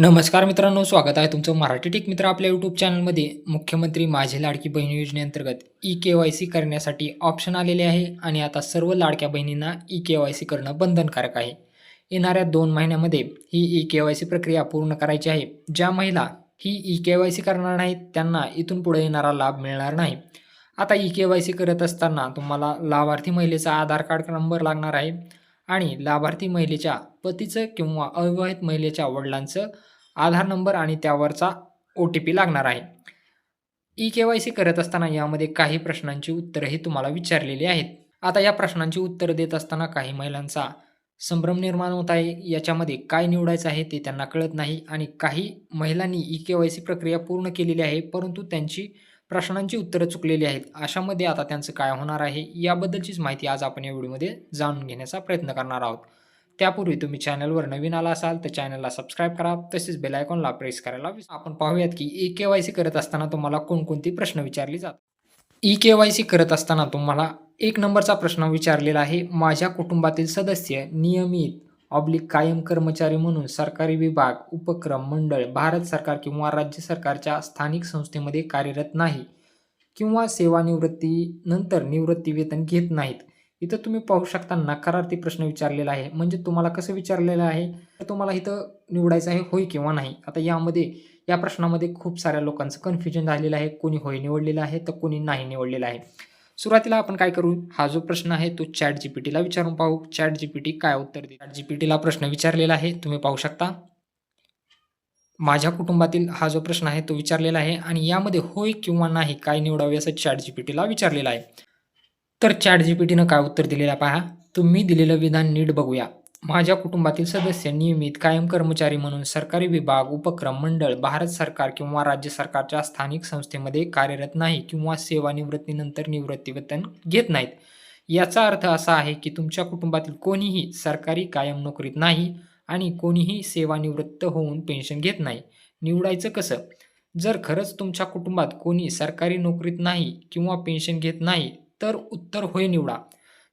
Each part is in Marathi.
नमस्कार मित्रांनो स्वागत आहे तुमचं मराठी टेक मित्र आपल्या यूट्यूब चॅनलमध्ये. मुख्यमंत्री माझी लाडकी बहीण योजनेअंतर्गत ई के वाय सी करण्यासाठी ऑप्शन आलेले आहे आणि आता सर्व लाडक्या बहिणींना ई के वाय सी करणं बंधनकारक आहे. येणाऱ्या दोन महिन्यामध्ये ही ई के वाय सी प्रक्रिया पूर्ण करायची आहे. ज्या महिला ही ई के वाय सी करणार नाहीत त्यांना इथून पुढे येणारा लाभ मिळणार नाही. आता ई के वाय सी करत असताना तुम्हाला लाभार्थी महिलेचा आधार कार्ड नंबर लागणार आहे. आणि लाभार्थी महिलेच्या पतीचं किंवा अविवाहित महिलेच्या वडिलांचं आधार नंबर आणि त्यावरचा ओ टी पी लागणार आहे. ई के वाय सी करत असताना यामध्ये काही प्रश्नांची उत्तरंही तुम्हाला विचारलेली आहेत. आता या प्रश्नांची उत्तरं देत असताना काही महिलांचा संभ्रम निर्माण होत आहे. याच्यामध्ये काय निवडायचं आहे ते त्यांना कळत नाही आणि काही महिलांनी ई के वाय सी प्रक्रिया पूर्ण केलेली आहे परंतु त्यांची प्रश्नांची उत्तरं चुकलेली आहेत. अशामध्ये आता त्यांचं काय होणार आहे याबद्दलचीच माहिती आज आपण या व्हिडिओमध्ये जाणून घेण्याचा प्रयत्न करणार आहोत. त्यापूर्वी तुम्ही चॅनलवर नवीन आला असाल तर चॅनलला सबस्क्राईब करा तसेच बेल आयकॉनला प्रेस करायला आपण पाहूयात की ई के वाय सी करत असताना तुम्हाला कोणकोणती प्रश्न विचारले जातात? ई के वाय सी करत असताना तुम्हाला एक नंबरचा प्रश्न विचारलेला आहे. माझ्या कुटुंबातील सदस्य नियमित ऑब्लिक कायम कर्मचारी म्हणून सरकारी विभाग उपक्रम मंडळ भारत सरकार किंवा राज्य सरकारच्या स्थानिक संस्थेमध्ये कार्यरत नाही किंवा सेवानिवृत्तीनंतर निवृत्ती वेतन घेत नाहीत. इथं तुम्ही पाहू शकता नकारार्थी प्रश्न विचारलेला आहे. म्हणजे तुम्हाला कसं विचारलेलं आहे? तर तुम्हाला इथं निवडायचं आहे होय किंवा नाही. आता यामध्ये या प्रश्नामध्ये खूप साऱ्या लोकांचं कन्फ्युजन झालेलं आहे. कोणी होय निवडलेलं आहे तर कोणी नाही निवडलेलं आहे. सुरुवातीला आपण काय करू? हा जो प्रश्न आहे तो चॅट जी पी टीला विचारून पाहू. चॅट जी पी टी काय उत्तर दे चॅट जी पी टीला प्रश्न विचारलेला आहे. तुम्ही पाहू शकता. माझ्या कुटुंबातील हा जो प्रश्न आहे तो विचारलेला आहे आणि यामध्ये होय किंवा नाही काय निवडावे असं चॅट जी पी टीला विचारलेलं आहे. तर चॅट जी पी काय उत्तर दिलेलं पहा. तुम्ही दिलेलं विधान नीट बघूया. माझ्या कुटुंबातील सदस्य नियमित कायम कर्मचारी म्हणून सरकारी विभाग उपक्रम मंडळ भारत सरकार किंवा राज्य सरकारच्या स्थानिक संस्थेमध्ये कार्यरत नाही किंवा सेवानिवृत्तीनंतर निवृत्तीवेतन घेत नाहीत. याचा अर्थ असा आहे की तुमच्या कुटुंबातील कोणीही सरकारी कायम नोकरीत नाही आणि कोणीही सेवानिवृत्त होऊन पेन्शन घेत नाही. निवडायचं कसं? जर खरंच तुमच्या कुटुंबात कोणी सरकारी नोकरीत नाही किंवा पेन्शन घेत नाही तर उत्तर होय निवडा.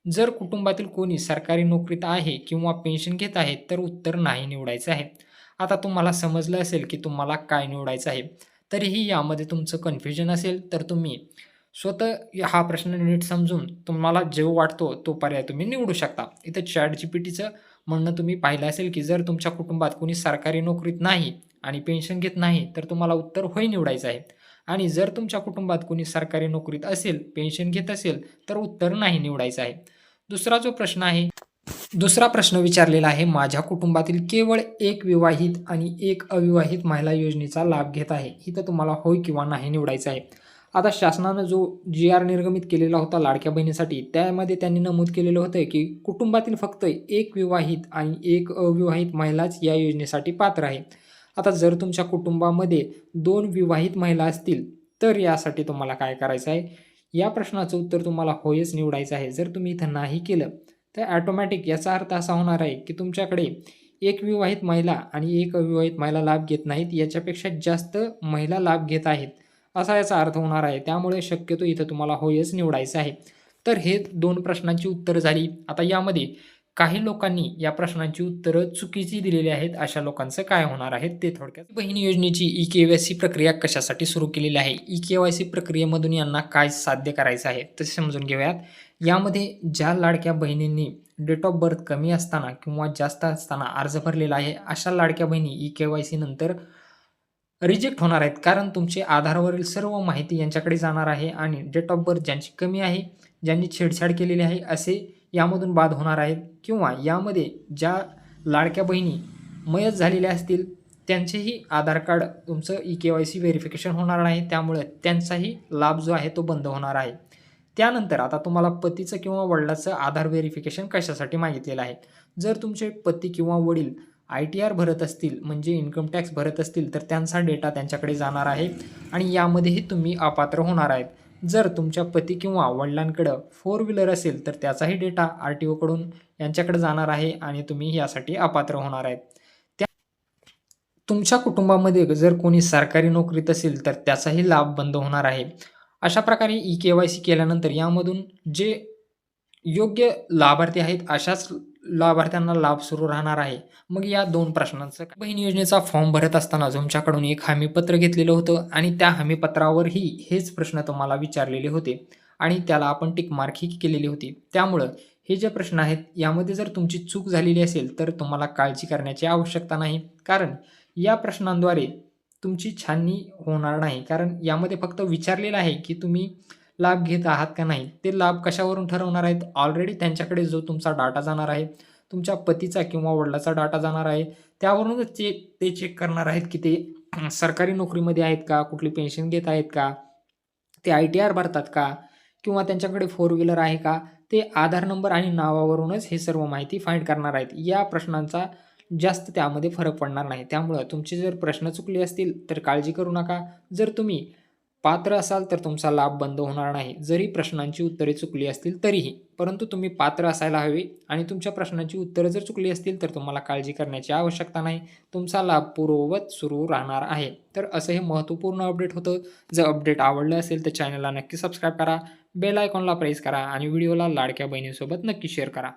जर कुटुंबातील कोणी सरकारी नोकरीत आहे किंवा पेन्शन घेत आहे तर उत्तर नाही निवडायचं आहे. आता तुम्हाला समजलं असेल की तुम्हाला काय निवडायचं आहे तरीही यामध्ये तुमचं कन्फ्युजन असेल तर तुम्ही स्वतः हा प्रश्न नीट समजून तुम्हाला जो वाटतो तो पर्याय तुम्ही निवडू शकता. इथं चॅट जी पी टीचं म्हणणं तुम्ही पाहिलं असेल की जर तुमच्या कुटुंबात कोणी सरकारी नोकरीत नाही आणि पेन्शन घेत नाही तर तुम्हाला उत्तर होय निवडायचं आहे. आणि जर तुमच्या कुटुंबात कोणी सरकारी नोकरीत असेल पेन्शन घेत असेल तर उत्तर नाही निवडायचं आहे. दुसरा जो प्रश्न आहे दुसरा प्रश्न विचारलेला आहे माझ्या कुटुंबातील केवळ एक विवाहित आणि एक अविवाहित महिला योजनेचा लाभ घेत आहे. इथं तुम्हाला होय किंवा नाही निवडायचं आहे. आता शासनानं जो जी आर निर्गमित केलेला होता लाडक्या बहिणीसाठी त्यामध्ये त्यांनी नमूद केलेलं होतं की कुटुंबातील फक्त एक विवाहित आणि एक अविवाहित महिलाच या योजनेसाठी पात्र आहे. आता जर तुमच्या कुटुंबामध्ये दोन विवाहित महिला असतील तर यासाठी तुम्हाला काय करायचं आहे? या प्रश्नाचं उत्तर तुम्हाला होयच निवडायचं आहे. जर तुम्ही इथं नाही केलं तर ॲटोमॅटिक याचा अर्थ असा होणार आहे की तुमच्याकडे एक विवाहित महिला आणि एक अविवाहित महिला लाभ घेत नाहीत याच्यापेक्षा जास्त महिला लाभ घेत आहेत. असा याचा अर्थ होणार आहे. त्यामुळे शक्यतो इथं तुम्हाला होयच निवडायचं आहे. तर हे दोन प्रश्नांची उत्तरं झाली. आता यामध्ये काही लोकांनी या प्रश्नांची उत्तरं चुकीची दिलेली आहेत अशा लोकांचं काय होणार आहे ते थोडक्यात. बहिणी योजनेची ई के वाय सी प्रक्रिया कशासाठी सुरू केलेली आहे? ई के वाय सी प्रक्रियेमधून यांना काय साध्य करायचं आहे? ते समजून घेऊयात. यामध्ये ज्या लाडक्या बहिणींनी डेट ऑफ बर्थ कमी असताना किंवा जास्त असताना अर्ज भरलेला आहे अशा लाडक्या बहिणी ई के वाय सी नंतर रिजेक्ट होणार आहेत. कारण तुमचे आधारवरील सर्व माहिती यांच्याकडे जाणार आहे आणि डेट ऑफ बर्थ ज्यांची कमी आहे ज्यांनी छेडछाड केलेली आहे असे यामधून बाद होणार आहेत किंवा यामध्ये ज्या लाडक्या बहिणी मयत झालेल्या असतील त्यांचेही आधार कार्ड तुमचं E K Y C verification होणार नाही. त्यामुळे त्यांचाही लाभ जो आहे तो बंद होणार आहे. त्यानंतर आता तुम्हाला पतीचं किंवा वडिलाचं आधार व्हेरिफिकेशन कशासाठी मागितलेलं आहे? जर तुमचे पती किंवा वडील आय टी आर भरत असतील म्हणजे इन्कम टॅक्स भरत असतील तर त्यांचा डेटा त्यांच्याकडे जाणार आहे आणि यामध्येही तुम्ही अपात्र होणार आहेत. जर तुमच्या पती किंवा वडिलांकडं फोर व्हीलर असेल तर त्याचाही डेटा आर टी ओकडून यांच्याकडे जाणार आहे आणि तुम्ही यासाठी अपात्र होणार आहेत. त्या तुमच्या कुटुंबामध्ये जर कोणी सरकारी नोकरीत असेल तर त्याचाही लाभ बंद होणार आहे. अशा प्रकारे ई के वाय सी केल्यानंतर यामधून जे योग्य लाभार्थी आहेत अशाच लाभार्थ्यांना लाभ सुरू राहणार आहे. मग या दोन प्रश्नांचं बहीण योजनेचा फॉर्म भरत असताना तुमच्याकडून एक हमीपत्र घेतलेलं होतं आणि त्या हमीपत्रावरही हेच प्रश्न तुम्हाला विचारलेले होते आणि त्याला आपण टिकमार्कही केलेली होती. त्यामुळं हे जे प्रश्न आहेत यामध्ये जर तुमची चूक झालेली असेल तर तुम्हाला काळजी करण्याची आवश्यकता नाही. कारण या प्रश्नांद्वारे तुमची छाननी होणार नाही. कारण यामध्ये फक्त विचारलेलं आहे की तुम्ही लाभ घेत आहात का नाही? ते लाभ कशावरून ठरवणार आहेत? ऑलरेडी त्यांच्याकडे जो तुमचा डाटा जाणार आहे तुमच्या पतीचा किंवा वडिलाचा डाटा जाणार आहे त्यावरूनच चे ते चेक करणार आहेत की ते सरकारी नोकरीमध्ये आहेत का? कुठली पेन्शन घेत आहेत का? ते आय टी आर भरतात का? किंवा त्यांच्याकडे फोर व्हीलर आहे का? ते आधार नंबर आणि नावावरूनच हे सर्व माहिती फाईंड करणार आहेत. या प्रश्नांचा जास्त त्यामध्ये फरक पडणार नाही. त्यामुळं तुमचे जर प्रश्न चुकले असतील तर काळजी करू नका. जर तुम्ही पात्र असाल तर तुमचा लाभ बंद होणार नाही. जरी प्रश्नांची उत्तरे चुकली असतील तरीही. परंतु तुम्ही पात्र असायला हवे आणि तुमच्या प्रश्नांची उत्तरं जर चुकली असतील तर तुम्हाला काळजी करण्याची आवश्यकता नाही. तुमचा लाभ पूर्ववत सुरू राहणार आहे. तर असं हे महत्त्वपूर्ण अपडेट होतं. जर अपडेट आवडलं असेल तर चॅनलला नक्की सबस्क्राईब करा. बेल आयकॉनला प्रेस करा आणि व्हिडिओला लाडक्या बहिणीसोबत नक्की शेअर करा.